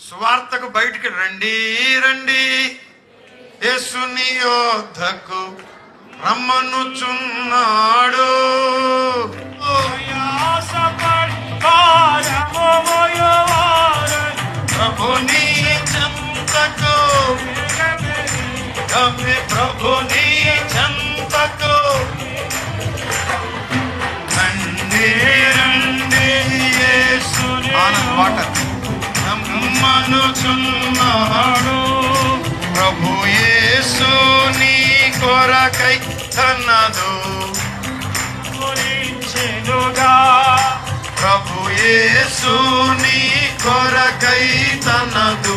సువార్తకు బయటికి రండి రండి. యేసుని యోధకు రమ్మనుచున్నాడు. ప్రభుని చెంతకు ప్రభుని చెంతకు. రండి రండి యేసుని. ఆనంద్ వాటర్ మనుచున్నాడు ప్రభు యేసు నీ కొరకై తన్నదు. ప్రభు యేసు నీ కొరకై తన్నదు.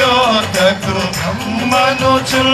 యోధకు రమ్మనుచున్నాడు